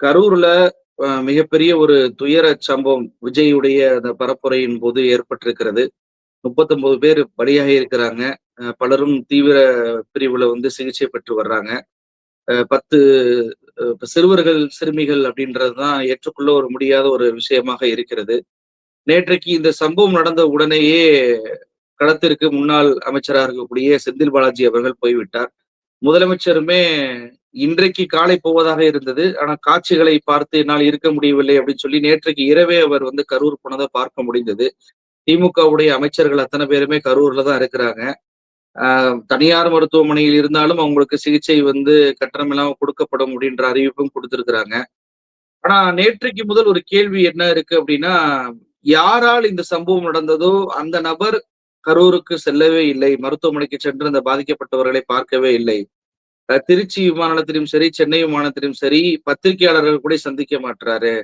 கரூர்ல மிகப்பெரிய ஒரு துயர சம்பவம் விஜயுடைய அந்த பரப்புரையின் போது ஏற்பட்டிருக்கிறது. 39 பேர் பலியாகி இருக்கிறாங்க. பலரும் தீவிர பிரிவுல வந்து சிகிச்சை பெற்று வர்றாங்க. பத்து சிறுவர்கள், சிறுமிகள் அப்படின்றது தான் ஏற்றுக்கொள்ள ஒரு முடியாத ஒரு விஷயமாக இருக்கிறது. நேற்றைக்கு இந்த சம்பவம் நடந்த உடனேயே களத்திற்கு முன்னாள் அமைச்சராக இருக்கக்கூடிய செந்தில் பாலாஜி அவர்கள் போய்விட்டார். முதலமைச்சருமே இன்றைக்கு காலை போவதாக இருந்தது. ஆனா காட்சிகளை பார்த்து என்னால் இருக்க முடியவில்லை அப்படின்னு சொல்லி நேற்றைக்கு இரவே அவர் வந்து கரூர் போனதை பார்க்க முடிந்தது. திமுகவுடைய அமைச்சர்கள் அத்தனை பேருமே கரூர்ல தான் இருக்கிறாங்க. தனியார் மருத்துவமனையில் இருந்தாலும் அவங்களுக்கு சிகிச்சை வந்து கட்டணம் இல்லாமல் கொடுக்கப்படும் அப்படின்ற அறிவிப்பும் குடுத்திருக்கிறாங்க. ஆனா நேற்றைக்கு முதல் ஒரு கேள்வி என்ன இருக்கு அப்படின்னா, யாரால் இந்த சம்பவம் நடந்ததோ அந்த நபர் கரூருக்கு செல்லவே இல்லை. மருத்துவமனைக்கு சென்று அந்த பாதிக்கப்பட்டவர்களை பார்க்கவே இல்லை. திருச்சி விமான நிலையத்திலும் சரி, சென்னை விமானத்திலும் சரி, பத்திரிகையாளர்கள் கூட சந்திக்க மாட்டாரு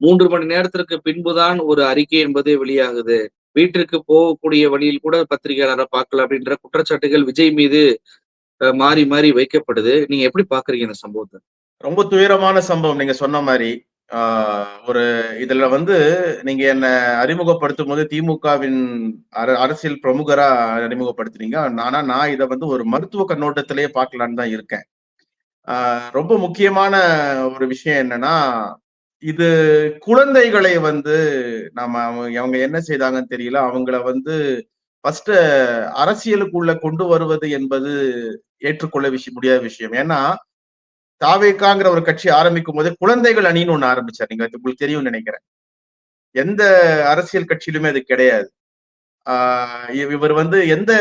மூன்று மணி நேரத்திற்கு பின்புதான் ஒரு அறிக்கை என்பதே வெளியாகுது. வீட்டிற்கு போகக்கூடிய வழியில் கூட பத்திரிகையாளரை பார்க்கல அப்படின்ற குற்றச்சாட்டுகள் விஜய் மீது மாறி, மாறி வைக்கப்படுது. நீங்க எப்படி பாக்குறீங்க இந்த சம்பவத்தை ரொம்ப துயரமான சம்பவம் நீங்க சொன்ன மாதிரி ஒரு இதுல வந்து நீங்க என்ன அறிமுகப்படுத்தும்போது திமுகவின் அர அரசியல் பிரமுகரா அறிமுகப்படுத்துனீங்க. ஆனா நான் இதை வந்து ஒரு மருத்துவ கண்ணோட்டத்திலேயே பார்க்கலான்னு தான் இருக்கேன். ரொம்ப முக்கியமான ஒரு விஷயம் என்னன்னா, இது குழந்தைகளை வந்து நம்ம அவங்க என்ன செய்தாங்கன்னு தெரியல. அவங்கள வந்து ஃபர்ஸ்ட் அரசியலுக்குள்ள கொண்டு வருவது என்பது ஏற்றுக்கொள்ள விஷயம் முடியாத விஷயம். ஏன்னா, தாவேக்காங்கிற ஒரு கட்சி ஆரம்பிக்கும்போதே குழந்தைகள் அணின்னு ஒண்ணு ஆரம்பிச்சார். நீங்க உங்களுக்கு தெரியும்னு நினைக்கிறேன் எந்த அரசியல் கட்சியிலுமே அது கிடையாது. ஆஹ் இவர் வந்து எந்த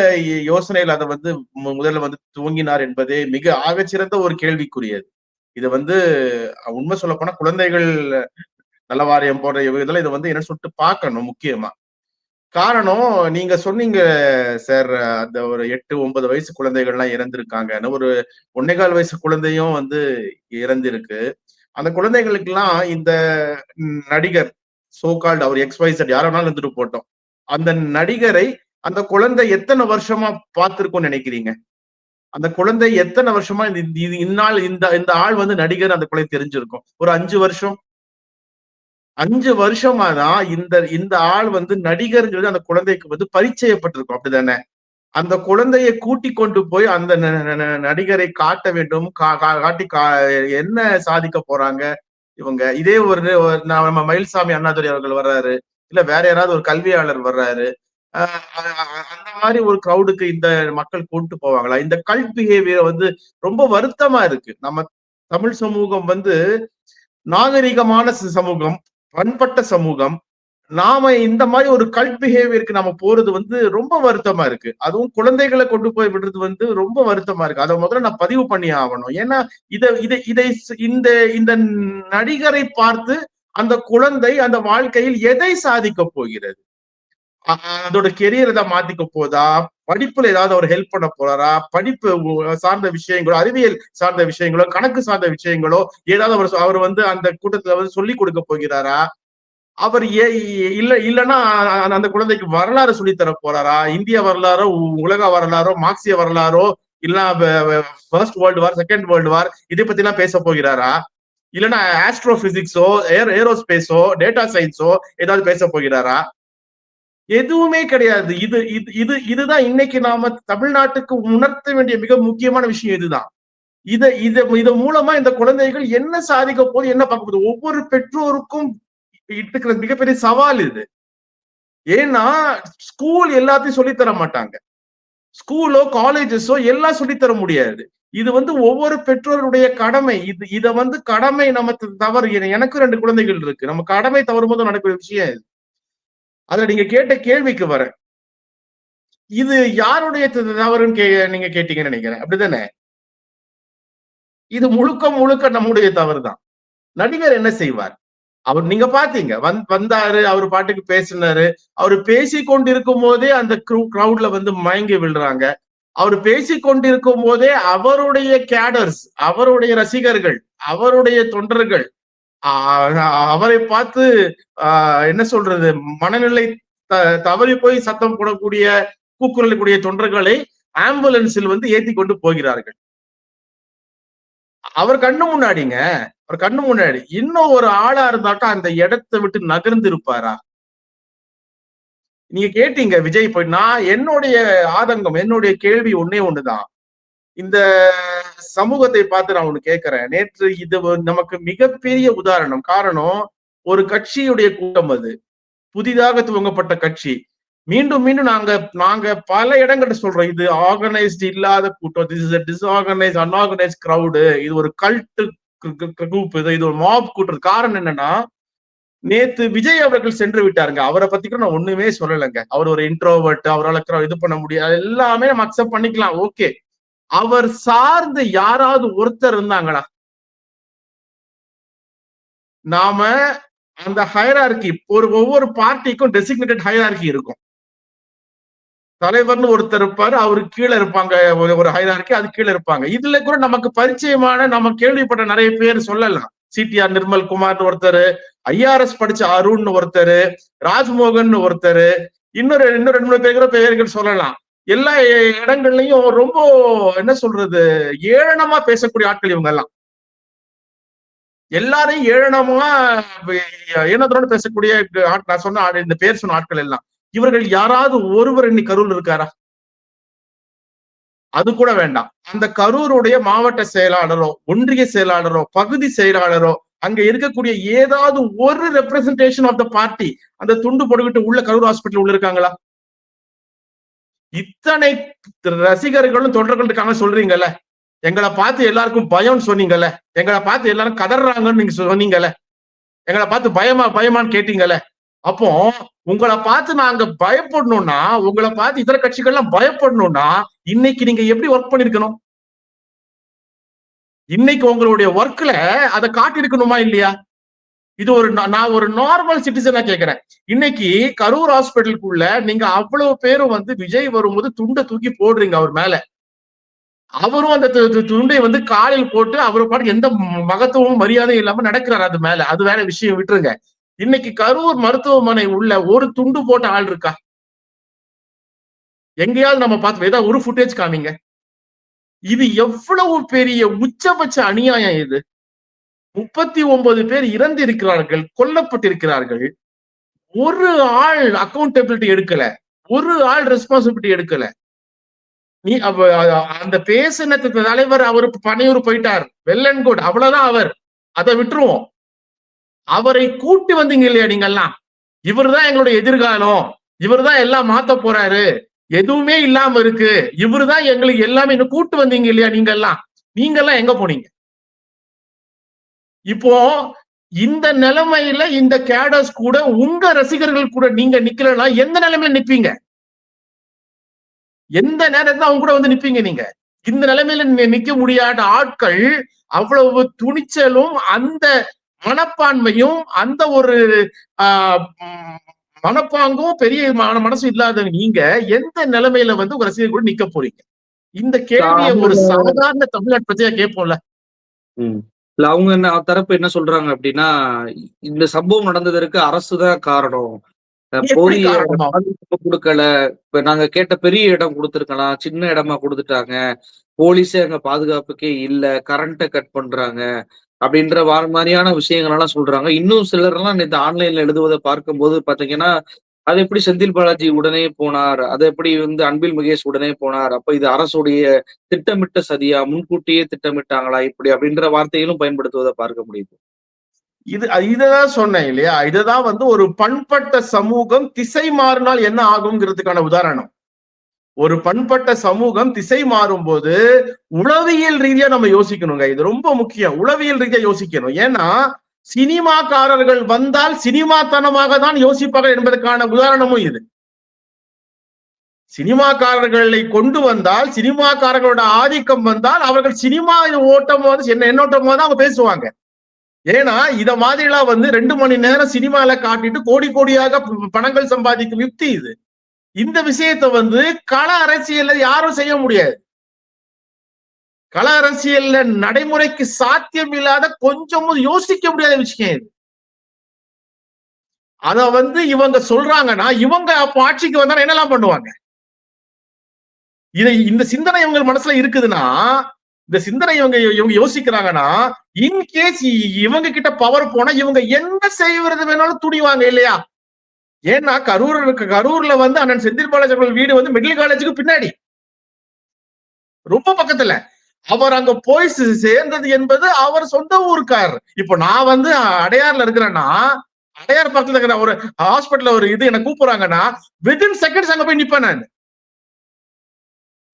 யோசனையில அதை வந்து முதல்ல வந்து துவங்கினார் என்பதே மிக ஆகச்சிறந்த ஒரு கேள்விக்குரியது. இது வந்து உண்மை சொல்லப்போனா குழந்தைகள் நல வாரியம் போன்ற இதெல்லாம் இதை வந்து என்ன சொல்லிட்டு பார்க்கணும் முக்கியமா. காரணம் நீங்க சொன்னீங்க சார் அந்த ஒரு 8, 9 வயசு குழந்தைகள்லாம் இறந்திருக்காங்க ஒரு 1 1/4 வயசு குழந்தையும் வந்து இறந்திருக்கு. அந்த குழந்தைகளுக்கெல்லாம் இந்த நடிகர் சோ கால்ட் அவர் எக்ஸ், ஒய், இசட் வேணாலும் இருந்துட்டு போட்டோம் அந்த நடிகரை அந்த குழந்தை எத்தனை வருஷமா பார்த்திருக்கும்னு நினைக்கிறீங்க அந்த குழந்தை எத்தனை வருஷமா இந்த இது இந்நாள் இந்த இந்த ஆள் வந்து நடிகர் அந்த குழந்தை தெரிஞ்சிருக்கும். ஒரு அஞ்சு வருஷம். அஞ்சு வருஷமா தான் இந்த இந்த ஆள் வந்து நடிகர்ங்கிறது அந்த குழந்தைக்கு வந்து பரிச்சயப்பட்டிருக்கும். அப்படிதானே? அந்த குழந்தையை கூட்டி கொண்டு போய் அந்த ந ந ந நடிகரை காட்ட வேண்டும். கா கா காட்டி கா என்ன சாதிக்க போறாங்க இவங்க? இதே ஒரு நம்ம மயில்சாமி அண்ணாதுரை அவர்கள் வர்றாரு. இல்ல வேற யாராவது ஒரு கல்வியாளர் வர்றாரு. அந்த மாதிரி ஒரு க்ரௌடுக்கு இந்த மக்கள் கொண்டு போவாங்களா? இந்த கல்ட் பிஹேவியர் வந்து ரொம்ப வருத்தமா இருக்கு. நம்ம தமிழ் சமூகம் வந்து நாகரிகமான சமூகம், பண்பட்ட சமூகம். நாம இந்த மாதிரி ஒரு கல்ட் பிஹேவியருக்கு நம்ம போறது வந்து ரொம்ப வருத்தமா இருக்கு. அதுவும் குழந்தைகளை கொண்டு போய் விடுறது வந்து ரொம்ப வருத்தமா இருக்கு. அதை முதல்ல நான் பதிவு பண்ணி ஆகணும் ஏன்னா இதை இதை இதை இந்த இந்த நடிகரை பார்த்து அந்த குழந்தை அந்த வாழ்க்கையில் எதை சாதிக்க போகிறது? அதோட கெரியர் ஏதாவது மாத்திக்க போதா? படிப்புல ஏதாவது அவர் ஹெல்ப் பண்ண போறாரா? படிப்பு சார்ந்த விஷயங்களோ, அறிவியல் சார்ந்த விஷயங்களோ, கணக்கு சார்ந்த விஷயங்களோ ஏதாவது அவர் அவர் வந்து அந்த கூட்டத்துல வந்து சொல்லிக் கொடுக்க போகிறாரா? அவர் ஏ இல்ல இல்லன்னா அந்த குழந்தைக்கு வரலாறு சொல்லி தர போறாரா? இந்திய வரலாறோ, உலக வரலாறோ, மார்க்சிய வரலாறோ, இல்ல first world war, second world war இதை பத்தி எல்லாம் பேச போகிறாரா? இல்லைன்னா ஆஸ்ட்ரோ பிசிக்ஸோ, ஏர் ஏரோஸ்பேஸோ, டேட்டா சயின்ஸோ ஏதாவது பேச போகிறாரா? எதுவுமே கிடையாது. இது இது இது இதுதான் இன்னைக்கு நாம தமிழ்நாட்டுக்கு உணர்த்த வேண்டிய மிக முக்கியமான விஷயம் இதுதான். இத இத இதன் மூலமா இந்த குழந்தைகள் என்ன சாதிக்க போது என்ன பார்க்க போகுது? ஒவ்வொரு பெற்றோருக்கும் இருக்கிற மிகப்பெரிய சவால் இது. ஏன்னா ஸ்கூல் எல்லாத்தையும் சொல்லித்தர தர மாட்டாங்க. ஸ்கூலோ, காலேஜஸோ எல்லாம் சொல்லித்தர தர முடியாது. இது வந்து ஒவ்வொரு பெற்றோருடைய கடமை. இது இத வந்து கடமை நம்ம தவறு எனக்கு ரெண்டு குழந்தைகள் இருக்கு. நம்ம கடமை தவறும் போது நடக்கிற விஷயம் இது. அதுல நீங்க கேட்ட கேள்விக்கு வரேன். இது யாருடைய தவறுன்னு கே நீங்க கேட்டீங்கன்னு நினைக்கிறேன் அப்படிதானே? இது முழுக்க முழுக்க நம்முடைய தவறு தான். நடிகர் என்ன செய்வார்? அவர் நீங்க பார்த்தீங்க. வந் வந்தாரு, அவர் பாட்டுக்கு பேசினாரு. அவர் பேசி கொண்டிருக்கும் போதே அந்த க்ரூ க்ரௌட்ல வந்து மயங்கி விழுறாங்க. அவர் பேசி கொண்டிருக்கும் போதே அவருடைய கேடர்ஸ், அவருடைய ரசிகர்கள், அவருடைய தொண்டர்கள் அவரை பார்த்து என்ன சொல்றது? மனநிலை தவறி போய் சத்தம் போடக்கூடிய கூக்குரலக்கூடிய தொண்டர்களை ஆம்புலன்ஸில் வந்து ஏத்தி கொண்டு போகிறார்கள். அவர் கண்ணு முன்னாடிங்க. அவர் கண்ணு முன்னாடி. இன்னும் ஒரு ஆளா இருந்தாக்கா அந்த இடத்தை விட்டு நகர்ந்து இருப்பாரா நீங்க கேட்டீங்க விஜய் போய் நான் என்னுடைய ஆதங்கம் என்னுடைய கேள்வி ஒன்னே ஒண்ணுதான். இந்த சமூகத்தை பார்த்து நான் ஒண்ணு கேட்கிறேன் நேற்று இது நமக்கு மிகப்பெரிய உதாரணம் காரணம் ஒரு கட்சியுடைய கூட்டம் அது. புதிதாக துவங்கப்பட்ட கட்சி. மீண்டும் மீண்டும் நாங்க நாங்க பல இடங்கள்ட்ட சொல்றோம் இது ஆர்கனைஸ்டு இல்லாத கூட்டம் this is disorganise unorganise crowd இது ஒரு கல்ட்டு குரூப் இது இது ஒரு மாப் கூட்டம் காரணம் என்னன்னா நேத்து விஜய் அவர்கள் சென்று விட்டாருங்க. அவரை பத்தி கூட நான் ஒண்ணுமே சொல்லலைங்க. அவர் ஒரு இன்ட்ரோவர்ட் அவரால் இது பண்ண முடியாது. எல்லாமே நம்ம அக்செப்ட் பண்ணிக்கலாம். ஓகே அவர் சார்ந்து யாராவது ஒருத்தர் இருந்தாங்களா? நாம அந்த ஹைரார்கி ஒரு ஒவ்வொரு பார்ட்டிக்கும் டெசிக்னேட்டட் ஹைரார்கி இருக்கும். தலைவர்னு ஒருத்தர் இருப்பாரு அவரு கீழே இருப்பாங்க ஒரு ஒரு ஹைரார்கி அது கீழே இருப்பாங்க. இதுல கூட நமக்கு பரிச்சயமான நம்ம கேள்விப்பட்ட நிறைய பேர் சொல்லலாம். சிடிஆர் நிர்மல் குமார் ஒருத்தர் ஐஆர்எஸ் படிச்ச அருண் ஒருத்தர் ராஜ்மோகன் ஒருத்தர் இன்னொரு இன்னும் ரெண்டு மூணு பேர் பெயர்கள் சொல்லலாம். எல்லா இடங்கள்லயும் ரொம்ப என்ன சொல்றது ஏளனமா பேசக்கூடிய ஆட்கள் இவங்க எல்லாம் எல்லாரையும் ஏளனமா ஏனத்தோட பேசக்கூடிய நான் சொன்ன இந்த பேர் சொன்ன ஆட்கள் எல்லாம். இவர்கள் யாராவது ஒருவர் இன்னைக்கு கரூர் இருக்காரா? அது கூட வேண்டாம். அந்த கரூருடைய மாவட்ட செயலாளரோ ஒன்றிய செயலாளரோ பகுதி செயலாளரோ அங்க இருக்கக்கூடிய ஏதாவது ஒரு ரெப்ரசன்டேஷன் ஆஃப் த பார்ட்டி அந்த துண்டு போட்டுக்கிட்டு உள்ள கரூர் ஹாஸ்பிட்டல் உள்ள இருக்காங்களா? இத்தனை ரசிகர்களும் தொண்டர்கள் இருக்காங்க சொல்றீங்கல்ல. எங்களை பார்த்து எல்லாருக்கும் பயம்னு சொன்னீங்கல்ல. எங்களை பார்த்து எல்லாரும் கதறாங்கன்னு நீங்க சொன்னீங்கல்ல. எங்களை பார்த்து பயமா பயமான்னு கேட்டீங்கல்ல. அப்போ உங்களை பார்த்து நாங்க பயப்படணும்னா உங்களை பார்த்து இதர கட்சிகள்லாம் பயப்படணும்னா இன்னைக்கு நீங்க எப்படி ஒர்க் பண்ணிருக்கணும்? இன்னைக்கு உங்களுடைய ஒர்க்ல அதை காட்டிருக்கணுமா இல்லையா? இது ஒரு நான் ஒரு நார்மல் சிட்டிசனா கேக்குறேன். இன்னைக்கு கரூர் ஹாஸ்பிட்டலுக்குள்ள நீங்க அவ்வளவு பேரும் வந்து விஜய் வரும்போது துண்டை தூக்கி போடுறீங்க அவர் மேல. அவரும் அந்த துண்டை வந்து காலில் போட்டு அவர் பாட்டு எந்த மகத்துவமும் மரியாதையும் இல்லாம நடக்கிறாரு அது மேல. அது வேற விஷயம் விட்டுருங்க. இன்னைக்கு கரூர் மருத்துவமனை உள்ள ஒரு துண்டு போட்ட ஆள் இருக்கா? எங்கேயாவது நம்ம பார்த்து ஏதாவது ஒரு ஃபுட்டேஜ் காமிங்க. இது எவ்வளவு பெரிய உச்சபட்ச அநியாயம் இது. முப்பத்தி ஒன்பது பேர் இறந்து இருக்கிறார்கள் கொல்லப்பட்டிருக்கிறார்கள். ஒரு ஆள் அக்கௌண்டபிலிட்டி எடுக்கல. ஒரு ஆள் ரெஸ்பான்சிபிலிட்டி எடுக்கல. நீ அந்த பேசின தலைவர் அவர் பனையூர் போயிட்டார். வெள்ளன்கோட் அவ்வளவுதான் அவர். அதை விட்டுருவோம். அவரை கூட்டி வந்தீங்க இல்லையா நீங்க எல்லாம் இவர் தான் எங்களுடைய எதிர்காலம். இவர் தான் எல்லாம் மாத்த போறாரு. எதுவுமே இல்லாம இருக்கு. இவரு தான் எங்களுக்கு எல்லாமே இன்னும் கூட்டு வந்தீங்க இல்லையா நீங்க எல்லாம் நீங்க எல்லாம் எங்க போனீங்க? இப்போ இந்த நிலைமையில இந்த கேடர்ஸ் கூட உங்க ரசிகர்கள் கூட நீங்க நிக்கலன்னா எந்த நிலைமையில நிப்பீங்க? எந்த நேரத்துல அவங்க கூட வந்து நிப்பீங்க நீங்க? இந்த நிலைமையில நிக்க முடியாத ஆட்கள் அவ்வளவு துணிச்சலும் அந்த மனப்பான்மையும் அந்த ஒரு மனப்பாங்கும் பெரிய மனசு இல்லாத நீங்க எந்த நிலைமையில வந்து உங்க ரசிகர் கூட நிக்க போறீங்க? இந்த கேள்வியை ஒரு சாதாரண தமிழ்நாட்டு பிரச்சனையா கேட்போம்ல. இல்ல அவங்க என்ன தரப்பு என்ன சொல்றாங்க அப்படின்னா இந்த சம்பவம் நடந்ததற்கு அரசுதான் காரணம். போதிய கொடுக்கல. இப்ப நாங்க கேட்ட பெரிய இடம் கொடுத்துருக்கலாம் சின்ன இடமா கொடுத்துட்டாங்க. போலீஸே அங்க பாதுகாப்புக்கே இல்ல கரண்ட்டை கட் பண்றாங்க அப்படின்ற மாதிரியான விஷயங்கள் எல்லாம் சொல்றாங்க. இன்னும் சிலர் எல்லாம் இந்த ஆன்லைன்ல எழுதுவதை பார்க்கும்போது பாத்தீங்கன்னா அது எப்படி செந்தில் பாலாஜி உடனே போனார்? அது எப்படி வந்து அன்பில் மகேஷ் உடனே போனார்? அப்ப இது அரசுடைய திட்டமிட்ட சதியா? முன்கூட்டியே திட்டமிட்டாங்களா? இப்படி அப்படின்ற வார்த்தைகளும் பயன்படுத்துவதை பார்க்க முடியுது. இது இததான் சொன்னேன் இல்லையா? இதுதான் வந்து ஒரு பண்பட்ட சமூகம் திசை மாறினால் என்ன ஆகுங்கிறதுக்கான உதாரணம். ஒரு பண்பட்ட சமூகம் திசை மாறும் போது உளவியல் ரீதியா நம்ம யோசிக்கணுங்க. இது ரொம்ப முக்கியம். உளவியல் ரீதியா யோசிக்கணும். ஏன்னா சினிமாக்காரர்கள் வந்தால் சினிமாத்தனமாக தான் யோசிப்பார்கள் என்பதற்கான உதாரணமும் இது. சினிமாக்காரர்களை கொண்டு வந்தால் சினிமாக்காரர்களோட ஆதிக்கம் வந்தால் அவர்கள் சினிமா ஓட்டம் வந்து என்ன எண்ணோட்டம் தான் அவங்க பேசுவாங்க. ஏன்னா இத மாதிரிலாம் வந்து ரெண்டு மணி நேரம் சினிமால காட்டிட்டு கோடி கோடியாக பணங்கள் சம்பாதிக்கும் யுக்தி இது. இந்த விஷயத்தை வந்து கள அரசியல்ல யாரும் செய்ய முடியாது. கள அரசியல்ல நடைமுறைக்கு சாத்தியம் இல்லாத கொஞ்சமும் யோசிக்க முடியாத விஷயம் இது. அத வந்து இவங்க சொல்றாங்கன்னா இவங்க அப்ப ஆட்சிக்கு வந்தா என்னெல்லாம் பண்ணுவாங்க? இதை இந்த சிந்தனை இவங்க மனசுல இருக்குதுன்னா இந்த சிந்தனை இவங்க இவங்க யோசிக்கிறாங்கன்னா இன்கேஸ் இவங்க கிட்ட பவர் போனா இவங்க என்ன செய்வது வேணாலும் துணிவாங்க இல்லையா? ஏன்னா கரூர் இருக்கு கரூர்ல வந்து அண்ணன் செந்தில் பாலாஜி வீடு வந்து மிடில் காலேஜுக்கு பின்னாடி. ரொம்ப பக்கத்துல. அவர் அங்க போய் சேர்ந்தது என்பது அவர் சொந்த ஊருக்கார். இப்போ நான் வந்து அடையார்ல இருக்கிறேன்னா அடையார் பக்கத்துல இருக்கிற ஒரு ஹாஸ்பிட்டல் ஒரு இது என்ன கூப்பிடுறாங்கன்னா வித்தின் செகண்ட்ஸ் அங்க போய் நிப்பேன் நான்.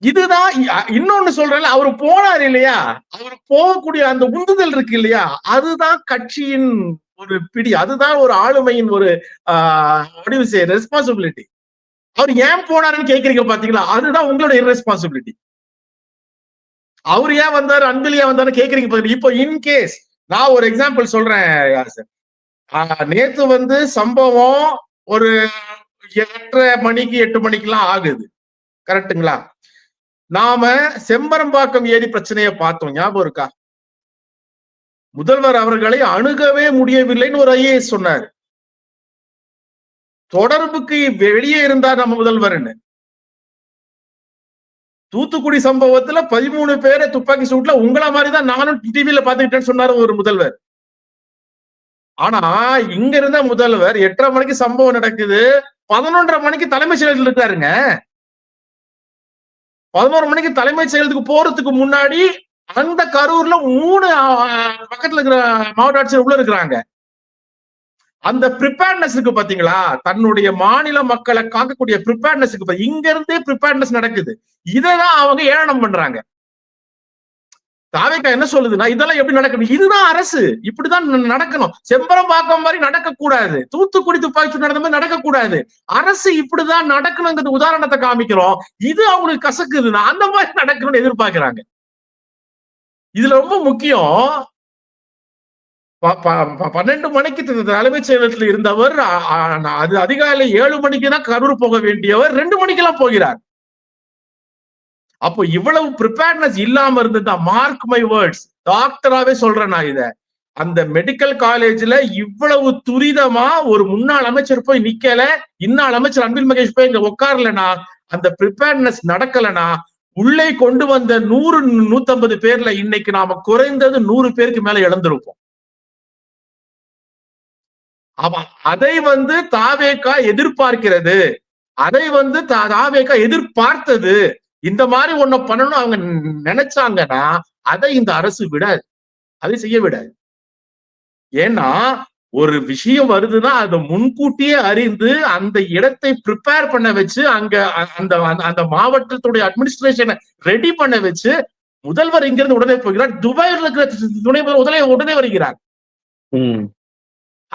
இதுதான் இன்னொன்னு சொல்றேன்ல அவர் போனார் இல்லையா? அவர் போகக்கூடிய அந்த உந்துதல் இருக்கு இல்லையா? அதுதான் கட்சியின் ஒரு பிடி அதுதான் ஒரு ஆளுமையின் ஒரு ரெஸ்பான்சிபிலிட்டி அவர் ஏன் போனாருன்னு கேக்குறீங்க பாத்தீங்களா? அதுதான் உங்களோட irresponsibility அவர் ஏன் வந்தாரு? அன்பில் ஏன் வந்தாரு கேக்குறீங்க இப்போ இன்கேஸ் நான் ஒரு எக்ஸாம்பிள் சொல்றேன் ஆஹ் நேத்து வந்து சம்பவம் ஒரு எட்டரை மணிக்கு எட்டு மணிக்கெல்லாம் ஆகுது. கரெக்டுங்களா நாம செம்பரம்பாக்கம் ஏரி பிரச்சனையை பார்த்தோம். ஞாபகம் இருக்கா? முதல்வர் அவர்களை அணுகவே முடியவில்லைன்னு ஒரு ஐஏஎஸ் சொன்னார். தொடர்புக்கு வெளியே இருந்தார் நம்ம முதல்வர்னு. தூத்துக்குடி சம்பவத்துல பதிமூணு பேரை துப்பாக்கி சூட்ல உங்கள மாதிரிதான் நானும் டிவியில பாத்துக்கிட்டேன்னு சொன்னாரு ஒரு முதல்வர். ஆனா இங்க இருந்த முதல்வர் எட்டரை மணிக்கு சம்பவம் நடக்குது பதினொன்றரை மணிக்கு தலைமைச் செயலகத்தில் இருக்காருங்க. பதினோரு மணிக்கு தலைமைச் செயலத்துக்கு போறதுக்கு முன்னாடி அந்த கரூர்ல மூணு பக்கத்துல இருக்கிற மாவட்ட ஆட்சியர் உள்ள இருக்கிறாங்க. அந்த ப்ரிப்பேர்னஸுக்கு பாத்தீங்களா தன்னுடைய மாநில மக்களை காக்கக்கூடிய ப்ரிப்பேர்னஸுக்கு இங்க இருந்தே ப்ரிப்பேர்னஸ் நடக்குது. இதைதான் அவங்க ஏளனம் பண்றாங்க. தாவேக்கா என்ன சொல்லுதுன்னா இதெல்லாம் எப்படி நடக்கணும்? இதுதான் அரசு. இப்படிதான் நடக்கணும். செம்பரம் பாக்கம் மாதிரி நடக்கக்கூடாது. தூத்துக்குடி துப்பாக்கி நடந்த மாதிரி நடக்கக்கூடாது. அரசு இப்படிதான் நடக்கணுங்கிறது உதாரணத்தை காமிக்கிறோம். இது அவங்களுக்கு கசக்குதுன்னா அந்த மாதிரி நடக்கணும்னு எதிர்பார்க்கிறாங்க. இதுல ரொம்ப முக்கியம் பன்னெண்டு மணிக்கு த- தலைமைச் செயலகத்தில் இருந்தவர் அது அதிகாலை ஏழு மணிக்கு தான் கரூர் போக வேண்டியவர் ரெண்டு மணிக்கெல்லாம் போகிறார். அப்போ இவ்வளவு ப்ரிப்பேர்னஸ் இல்லாம இருந்ததா? மார்க் மை வேர்ட்ஸ் டாக்டராவே சொல்றேன் நான் இத. அந்த மெடிக்கல் காலேஜ்ல இவ்வளவு துரிதமா ஒரு முன்னாள் அமைச்சர் போய் நிக்கல. இன்னாள் அமைச்சர் அன்பில் மகேஷ் போய் இங்க உட்காரலனா? அந்த ப்ரிப்பேர்னஸ் நடக்கலனா? உள்ளே கொண்டு வந்த நூறு நூத்தம்பது பேர்ல இன்னைக்கு நாம குறைந்தது நூறு பேருக்கு மேல இழந்திருப்போம் அதை வந்து தாவேக்கா எதிர்பார்க்கிறது. அதை வந்து தா- தாவேக்கா எதிர்பார்த்தது. இந்த மாதிரி ஒண்ணு பண்ணணும் அவங்க நினைச்சாங்கன்னா அதை இந்த அரசு விடாது. அதை செய்ய விடாது. ஏன்னா ஒரு விஷயம் வருதுன்னா அதை முன்கூட்டியே அறிந்து அந்த இடத்தை ப்ரிப்பேர் பண்ண வச்சு அங்க அந்த அந்த- மாவட்டத்துடைய அட்மினிஸ்ட்ரேஷனை ரெடி பண்ண வச்சு முதல்வர் இங்கிருந்து உடனே போகிறார். துபாயில் இருக்கிற துணை முதல்வர் உடனே உடனே வருகிறார்.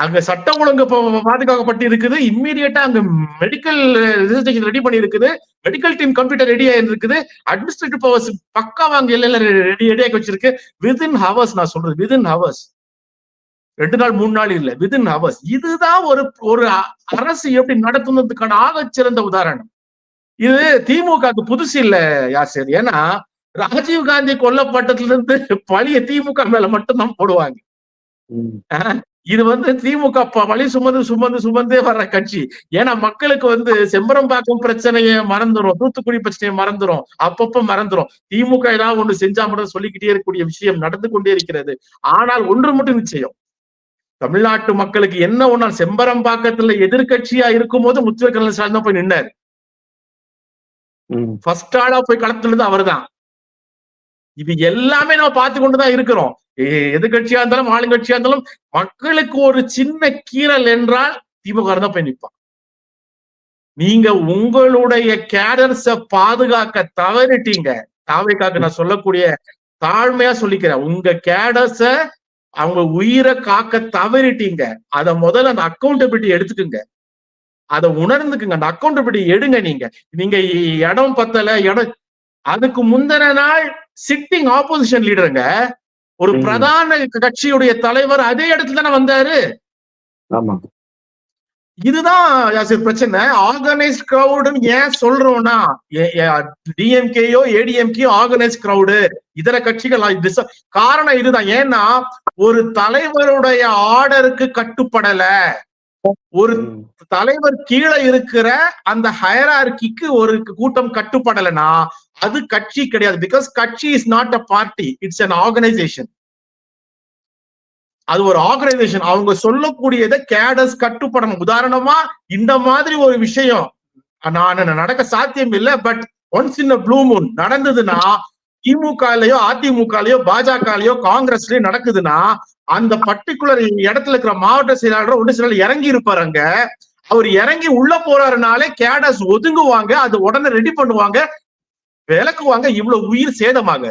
அங்க சட்ட ஒழுங்கு பாதுகாக்கப்பட்டு இருக்குது இம்மீடியட்டா அங்க மெடிக்கல் ரிஜிஸ்ட்ரேஷன் ரெடி பண்ணி இருக்குது மெடிக்கல் டீம் கம்ப்யூட்டர் ரெடி இருக்குது அட்மினிஸ்ட்ரேட்டிவ் பவர்ஸ் பக்காவா அங்க எல்லாம் ரெடி ரெடியாக்கி வச்சிருக்கு. வித்தின் ஹவர்ஸ் நான் சொல்றது வித்தின் ஹவர்ஸ் ரெண்டு நாள் மூணு நாள் இல்ல வித்தின் ஹவர்ஸ் இதுதான் ஒரு ஒரு அரசு எப்படி நடத்துனதுக்கான ஆகச் சிறந்த உதாரணம். இது திமுகவுக்கு புதுசு இல்ல யாசர் ஏன்னா ராஜீவ் காந்தி கொல்லப்பட்டதுல இருந்து பழிய திமுக மேல மட்டும் தான் போடுவாங்க. இது வந்து திமுக வழி சுமந்து சுமந்து சுமந்தே வர்ற கட்சி. ஏன்னா மக்களுக்கு வந்து செம்பரம்பாக்கம் பிரச்சனையை மறந்துரும். தூத்துக்குடி பிரச்சனையை மறந்துரும். அப்பப்ப மறந்துரும். திமுக ஏதாவது ஒண்ணு செஞ்சா மட்டும் சொல்லிக்கிட்டே இருக்கக்கூடிய விஷயம் நடந்து கொண்டே இருக்கிறது. ஆனால் ஒன்று மட்டும் நிச்சயம். தமிழ்நாட்டு மக்களுக்கு என்ன ஒண்ணா செம்பரம்பாக்கத்துல எதிர்க்கட்சியா இருக்கும்போது முத்துவேல் கருணாநிதி ஸ்டாலின் தான் போய் நின்னாரு. ஃபர்ஸ்ட் ஆளா போய் களத்துனது அவர்தான். இது எல்லாமே நம்ம பார்த்து கொண்டுதான் இருக்கிறோம். எதிர்கட்சியா இருந்தாலும் ஆளுங்கட்சியா இருந்தாலும் மக்களுக்கு ஒரு சின்ன கீறல் என்றால் திமுக தான் போய் நிற்பான் நீங்க உங்களுடைய கேடர்ஸ பாதுகாக்க தவறிட்டீங்க. தாவைக்காக்கு நான் சொல்லக்கூடிய தாழ்மையா சொல்லிக்கிறேன். உங்க கேடர்ஸ அவங்க உயிரை காக்க தவறிட்டீங்க. அத முதல்ல அந்த அக்கௌண்டபிலிட்டி எடுத்துக்குங்க. அதை உணர்ந்துக்குங்க. அந்த அக்கௌண்டபிலிட்டி எடுங்க நீங்க. நீங்க இடம் பத்தல இடம். அதுக்கு முந்தின நாள் சிட்டிங் ஆப்போசிஷன் லீடருங்க ஒரு. பிரதான கட்சியுடைய தலைவர் அதே இடத்துல தானே வந்தாரு? இதுதான் யாசிர் பிரச்சனை. ஆர்கனைஸ்ட் கிரௌடுன்னு ஏன் சொல்றோம்னா டிஎம்கேயோ ஏடிஎம்கேயோ ஆர்கனைஸ்ட் கிரௌடு இதர கட்சிகள் காரணம் இதுதான். ஏன்னா ஒரு தலைவருடைய ஆர்டருக்கு கட்டுப்படல. ஒரு. தலைவர் கீழே இருக்கிற அந்த ஹயரார்கிக்கு ஒரு கூட்டம் கட்டுப்படலைன்னா அது கட்சி கிடையாது. பிகாஸ் கட்சி is not a party it's an organization அது ஒரு ஆர்கனைசேஷன் அவங்க சொல்லக்கூடியதை கேடஸ் கட்டுப்படணும். உதாரணமா இந்த மாதிரி ஒரு விஷயம் நான் நடக்க சாத்தியம் இல்லை but once in blue moon நடந்ததுன்னா திமுகலயோ அதிமுகலயோ பாஜகலயோ காங்கிரஸ்லயோ நடக்குதுன்னா அந்த பர்டிகுலர் இடத்துல இருக்கிற மாவட்ட செயலாளர் ஒன்று சிலர் இறங்கி இருப்பாரு அங்க. அவர் இறங்கி உள்ள போறாருனாலே கேடஸ் ஒதுங்குவாங்க. அது உடனே ரெடி பண்ணுவாங்க. விளக்குவாங்க இவ்வளவு உயிர் சேதமாக.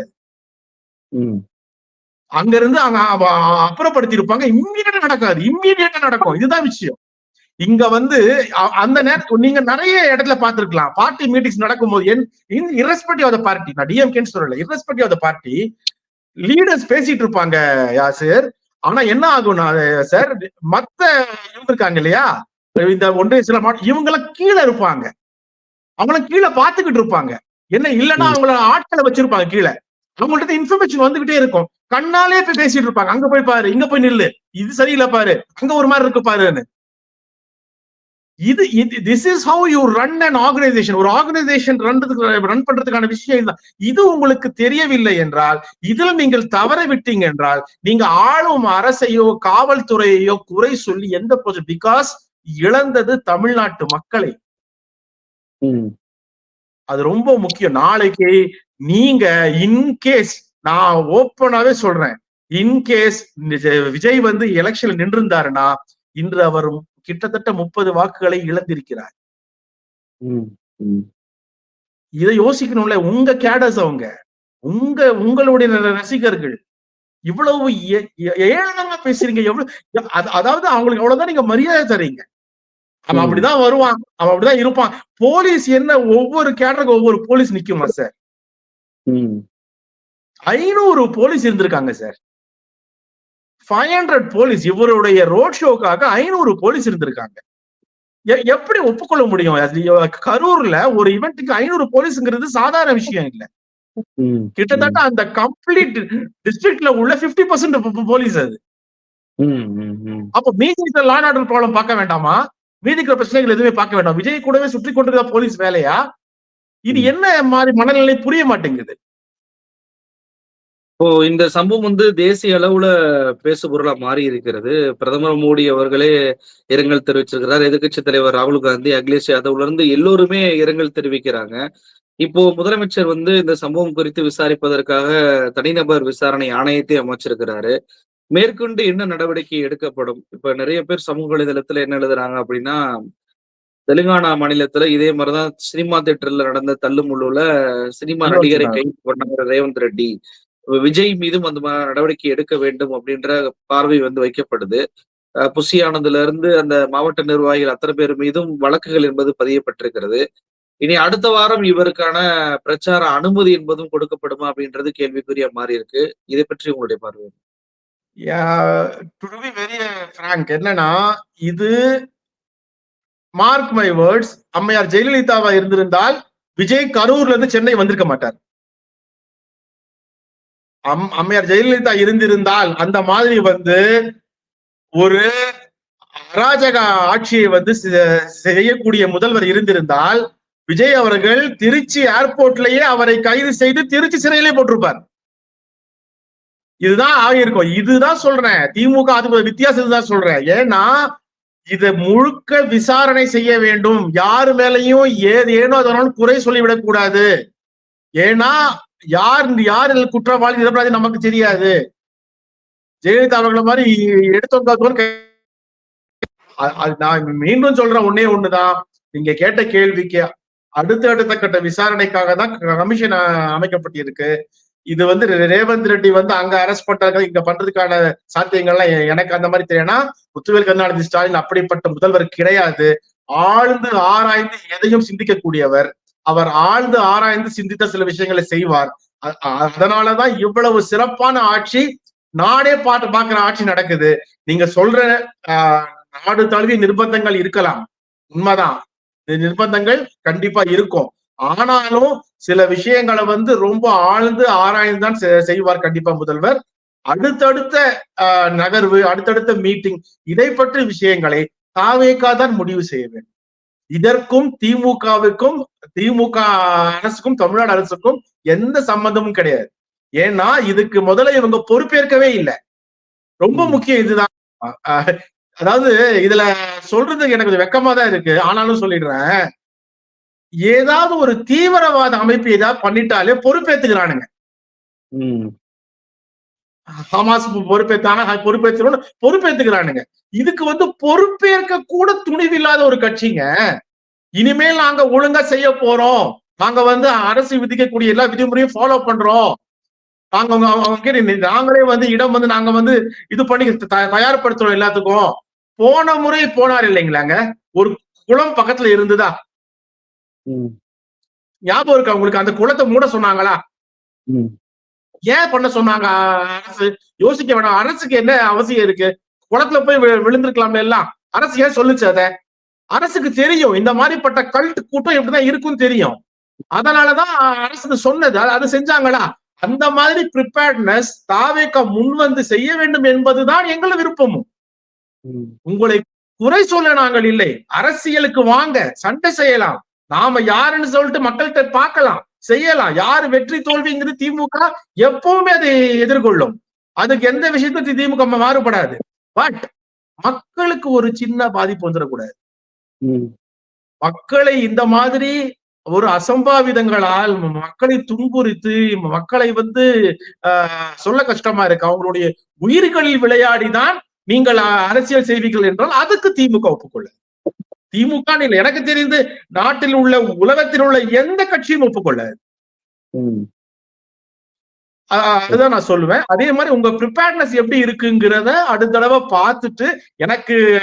அங்க இருந்து அங்க அப்புறப்படுத்தி இருப்பாங்க இம்மீடியட்டா நடக்காது இம்மீடியட்டா நடக்கும். இதுதான் விஷயம். இங்க வந்து அந்த நேரத்துல நீங்க நிறைய இடத்துல பார்த்திருக்கலாம். பார்ட்டி மீட்டிங்ஸ் நடக்கும்போது இரஸ்பெக்டிவ் ஆஃப் த பார்ட்டி நான் டிஎம்கேன்னு சொல்லல இரஸ்பெக்டிவ் ஆஃப் பார்ட்டி லீடர்ஸ் பேசிட்டு இருப்பாங்க யாசிர் ஆனா என்ன ஆகும்னா சார் மத்த இவங்க இருக்காங்க இல்லையா? இந்த ஒன்றிய சில இவங்க கீழே இருப்பாங்க. அவங்களும் கீழே பாத்துக்கிட்டு இருப்பாங்க. என்ன இல்லைன்னா. அவங்கள ஆட்களை வச்சிருப்பாங்க கீழே. அவங்கள்ட்ட இன்ஃபர்மேஷன் வந்துகிட்டே இருக்கும். கண்ணாலே போய் பேசிட்டு இருப்பாங்க. அங்க போய் பாரு இங்க போய் நில்லு. இது சரியில்லை பாரு. அங்க ஒரு மாதிரி இருக்கு பாருன்னு. இது this is how you run an organization ஒரு ஆர்கனைசேஷன் ரன்றதுக்கு ரன் பண்றதுக்கான விஷயம் இதுதான். இது உங்களுக்கு தெரியவில்லை என்றால் இதில் நீங்கள் தவற விட்டீங்க என்றால் நீங்க ஆளும் அரசையோ காவல்துறையையோ குறை சொல்லி எந்த பிகாஸ் இழந்தது தமிழ்நாட்டு மக்களை. அது ரொம்ப முக்கியம். நாளைக்கு நீங்க இன்கேஸ் நான் ஓப்பனாவே சொல்றேன். இன்கேஸ் விஜய் வந்து எலெக்ஷன்ல நின்றிருந்தாருன்னா இன்று அவர் கிட்டத்தட்ட முப்பது வாக்குகளை இழந்திருக்கிறார். இதை யோசிக்கணும்ல உங்க கேடஸ் அவங்க உங்க உங்களுடைய ரசிகர்கள். இவ்வளவு ஏளனமா பேசுறீங்க. எவ்வளவு அது- அதாவது அவங்களுக்கு அவ்வளவுதான் நீங்க மரியாதை தரீங்க. அவன். அப்படிதான் வருவான். அவன் அப்படிதான் இருப்பான். போலீஸ் என்ன ஒவ்வொரு கேடருக்கு ஒவ்வொரு போலீஸ் நிக்குமா சார். ஐநூறு போலீஸ் இருந்திருக்காங்க சார். ஃபைவ் ஹண்ட்ரட் போலீஸ் இவருடைய ரோட் ஷோக்காக ஐநூறு போலீஸ் இருந்திருக்காங்க. எப்படி ஒப்புக்கொள்ள முடியும்? கரூர்ல ஒரு இவெண்ட்டுக்கு ஐநூறு போலீஸ்ங்கிறது சாதாரண விஷயம் இல்ல. கிட்டத்தட்ட அந்த கம்ப்ளீட் டிஸ்ட்ரிக்ட்ல உள்ள 50% பர்சன்ட் போலீஸ் அது. அப்ப மீதி இருக்கிற லா ஆர்டர் ப்ராப்ளம் பார்க்க வேண்டாமா? மீதி இருக்கிற பிரச்சனைகள் எதுவுமே பார்க்க வேண்டாம். விஜய் கூடவே சுற்றி கொண்டிருக்க போலீஸ் வேலையா? இது என்ன மாதிரி மனநிலை புரிய மாட்டேங்குது? இப்போ இந்த சம்பவம் வந்து தேசிய அளவுல பேசுபொருளா மாறி இருக்கிறது. பிரதமர் மோடி அவர்களே இரங்கல் தெரிவிச்சிருக்கிறார். எதிர்கட்சி தலைவர் ராகுல் காந்தி அகிலேஷ் யாதவ்ல இருந்து எல்லோருமே இரங்கல் தெரிவிக்கிறாங்க. இப்போ முதலமைச்சர் வந்து இந்த சம்பவம் குறித்து விசாரிப்பதற்காக தனிநபர் விசாரணை ஆணையத்தை அமைச்சிருக்கிறாரு. மேற்கொண்டு என்ன நடவடிக்கை எடுக்கப்படும்? இப்ப நிறைய பேர் சமூக வலைதளத்துல என்ன எழுதுறாங்க அப்படின்னா தெலுங்கானா மாநிலத்துல இதே மாதிரிதான் சினிமா தியேட்டர்ல நடந்த தள்ளுமுள்ளுல சினிமா நடிகரை. கைது பண்ணார் ரேவந்த் ரெட்டி. விஜய் மீதும் அந்த நடவடிக்கை எடுக்க வேண்டும் அப்படின்ற பார்வை வந்து வைக்கப்படுது அஹ் புசி ஆனந்துல இருந்து அந்த மாவட்ட நிர்வாகிகள் அத்தனை பேர் மீதும் வழக்குகள் என்பது பதியப்பட்டிருக்கிறது. இனி அடுத்த வாரம் இவருக்கான பிரச்சார அனுமதி என்பதும் கொடுக்கப்படுமா அப்படின்றது கேள்விக்குறியா மாறி இருக்கு இதை பற்றி உங்களுடைய பார்வை டு பி வெரி ஃப்ராங்க் என்னன்னா இது மார்க் மை வேர்ட்ஸ் அம்மையார் ஜெயலலிதாவா இருந்திருந்தால் விஜய் கரூர்ல இருந்து சென்னை வந்திருக்க மாட்டார். அம் அம்மையார் ஜெயலலிதா இருந்திருந்தால் அந்த மாதிரி வந்து ஒரு அராஜக ஆட்சியை வந்து செ- செய்யக்கூடிய முதல்வர் இருந்திருந்தால் விஜய் அவர்கள் திருச்சி ஏர்போர்ட்லயே அவரை கைது செய்து திருச்சி சிறையிலே போட்டிருப்பார். இதுதான் ஆகியிருக்கும். இதுதான் சொல்றேன். திமுக அது வித்தியாசம் இதுதான் சொல்றேன். ஏன்னா இதை முழுக்க விசாரணை செய்ய வேண்டும். யாரு மேலையும் ஏது ஏனோ அதனால குறை சொல்லிவிடக் கூடாது. ஏன்னா யார் யார் குற்றவாளி நிரபராதி நமக்கு தெரியாது. ஜெயலலிதா அவர்களை மாதிரி எடுத்தவங்க நான் மீண்டும் சொல்றேன் ஒன்னே ஒண்ணுதான். நீங்க கேட்ட கேள்விக்கு அடுத்த அடுத்த கட்ட விசாரணைக்காக தான் கமிஷன் அமைக்கப்பட்டிருக்கு. இது வந்து ரேவந்த் ரெட்டி வந்து அங்க அரெஸ்ட் பண்றாங்க. இங்க பண்றதுக்கான சாத்தியங்கள்லாம் எனக்கு அந்த மாதிரி தெரியும்னா முத்துவேல் கருணாநிதி ஸ்டாலின் அப்படிப்பட்ட முதல்வர் கிடையாது. ஆழ்ந்து ஆராய்ந்து எதையும் சிந்திக்கக்கூடியவர். அவர் ஆழ்ந்து ஆராய்ந்து சிந்தித்த சில விஷயங்களை செய்வார். அ- அதனாலதான் இவ்வளவு சிறப்பான ஆட்சி நாடே பாட்டு பாக்குற ஆட்சி நடக்குது. நீங்க சொல்ற ஆஹ், நாடு தழுவிய நிர்பந்தங்கள் இருக்கலாம். உண்மைதான். நிர்பந்தங்கள் கண்டிப்பா இருக்கும். ஆனாலும் சில விஷயங்களை வந்து ரொம்ப ஆழ்ந்து ஆராய்ந்து தான் செய்வார் கண்டிப்பா முதல்வர். அடுத்தடுத்த நகர்வு அடுத்தடுத்த மீட்டிங் இதை பற்றி விஷயங்களை தாவேகா தான் முடிவு செய்ய வேண்டும். இதற்கும் திமுகவுக்கும் திமுக அரசுக்கும் தமிழ்நாடு அரசுக்கும் எந்த சம்பந்தமும் கிடையாது. ஏன்னா இதுக்கு முதல்ல இவங்க பொறுப்பேற்கவே இல்லை. ரொம்ப. முக்கியம் இதுதான். அதாவது இதுல சொல்றதுக்கு எனக்கு கொஞ்சம் வெக்கமா தான் இருக்கு. ஆனாலும் சொல்லிடுறேன். ஏதாவது ஒரு தீவிரவாத அமைப்பு ஏதாவது பண்ணிட்டாலே பொறுப்பேத்துக்கிறானுங்க. ஹமாஸ் பொறுப்பேத்தான பொறுப்பேற்றுறோம் பொறுப்பேத்துக்கிறானுங்க. இதுக்கு வந்து பொறுப்பேற்க கூட துணிவில்லாத ஒரு கட்சிங்க. இனிமேல் நாங்க ஒழுங்கா செய்ய போறோம். நாங்க வந்து அரசு விதிக்கக்கூடிய எல்லா விதிமுறையும் ஃபாலோ பண்றோம். நாங்க அவங்க- நாங்களே வந்து இடம் வந்து நாங்க வந்து இது பண்ணி தயார்படுத்துறோம் எல்லாத்துக்கும். போன முறை போனார் இல்லைங்களாங்க? ஒரு குளம் பக்கத்துல இருந்ததா. ஞாபகம் இருக்கா உங்களுக்கு? அந்த குளத்தை மூட சொன்னாங்களா. ஏன் பண்ண சொன்னாங்க அரசு? யோசிக்க வேணாம். அரசுக்கு என்ன அவசியம் இருக்கு? குளத்துல போய் விழுந்திருக்கலாம்ல எல்லாம். அரசு ஏன் சொல்லுச்சு அத? அரசுக்கு தெரியும். இந்த மாதிரிப்பட்ட கல்ட் கூட்டம் எப்படிதான் இருக்கும்னு தெரியும். அதனாலதான் அரசு சொன்னது. அது- செஞ்சாங்களா? அந்த மாதிரி ப்ரிப்பேர்ட்னஸ் தாவேக்க முன் வந்து செய்ய வேண்டும் என்பதுதான் எங்கள விருப்பமும். உங்களை குறை சொல்ல நாங்கள் இல்லை. அரசியலுக்கு வாங்க. சண்டை செய்யலாம். நாம யாருன்னு சொல்லிட்டு மக்கள்கிட்ட பார்க்கலாம் செய்யலாம். யாரு வெற்றி தோல்விங்கிறது திமுக எப்பவுமே அதை எதிர்கொள்ளும். அதுக்கு எந்த விஷயத்தையும் திமுக மாறுபடாது. பட் மக்களுக்கு ஒரு சின்ன பாதிப்பு வந்துடக்கூடாது. மக்களை இந்த மாதிரி ஒரு அசம்பாவிதங்களால் மக்களை துன்புறுத்தி மக்களை வந்து சொல்ல கஷ்டமா இருக்கு. அவங்களுடைய உயிர்களில் விளையாடிதான் நீங்கள் அரசியல் செய்வீர்கள் என்றால் அதுக்கு திமுக ஒப்புக்கொள்ள திமுக எனக்கு தெரிந்து நாட்டில் உள்ள உலகத்தில் உள்ள எந்த கட்சியும் ஒப்புக்கொள்ள ம். அதுதான் நான் சொல்லுவேன். அதே மாதிரி உங்க ப்ரிப்பேர்னஸ் எப்படி இருக்குங்கிறத அடுத்த தடவை பார்த்துட்டு எனக்கு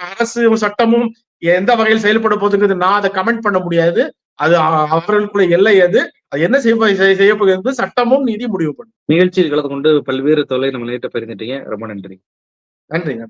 அரசு சட்டமும் எந்த வகையில் செயல்பட போகுதுங்கிறது நான் அதை கமெண்ட் பண்ண முடியாது. அது அவர்களுக்குள்ள எல்லை அது அது என்ன செய்ய செய்ய- போகிறது சட்டமும் நீதி முடிவு பண்ணும். நிகழ்ச்சியில் கலந்து கொண்டு பல்வேறு தொலை நம்ம நேற்று பகிர்ந்துட்டீங்க. ரொம்ப நன்றி. நன்றிங்க.